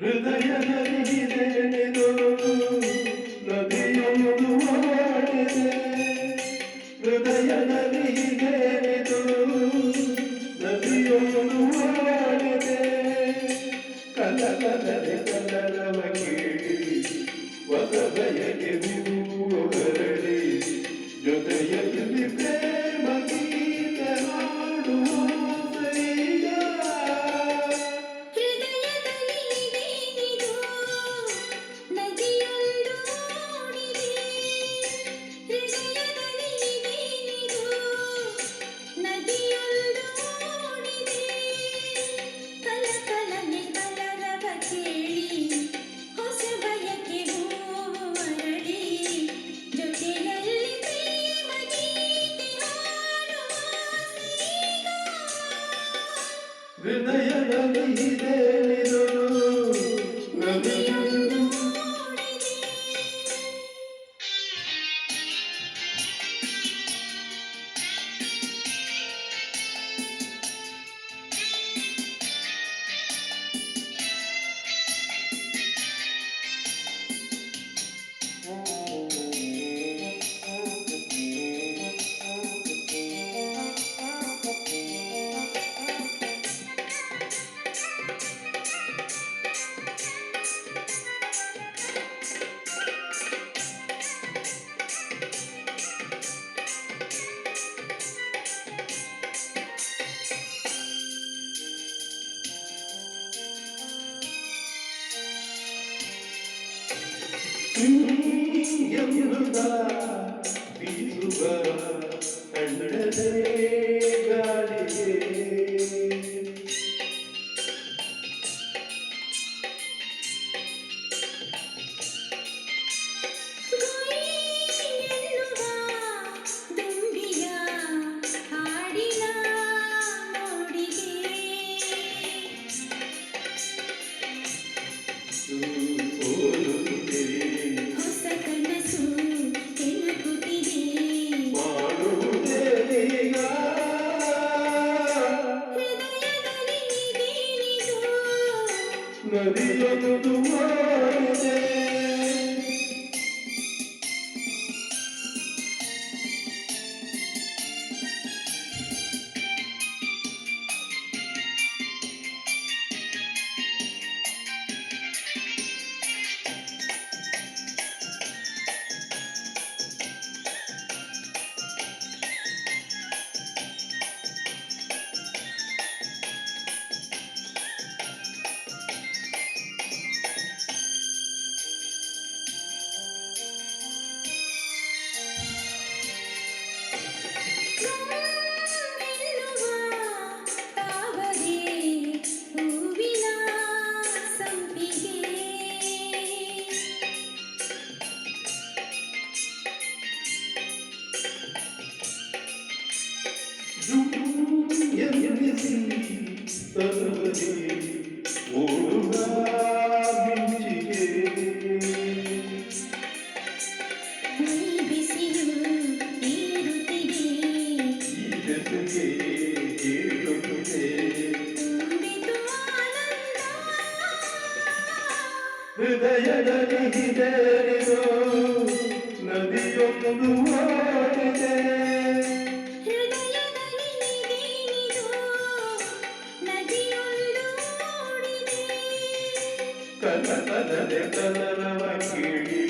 Hıdaya hıdaya hıdaya ಕಲರವ ಕೇಳಿ ಹೊಸ ಬಯಕೆ ಬಿಡುವವರಳಿ ಜೊತೆಯಲ್ಲಿ ಪ್ರೇಮ Amen ಕಣ್ಣಡದೇಗ ನದಿಯನು ದುವಾರಿದೆ ಹೃದಯದಲ್ಲಿ ಹಿಡೇರಿರೋ ನದಿಯೊಂದು ಓಡಿದೆ ಕಲಕಲದೆ ಕಲರವ ಕಿಳಿ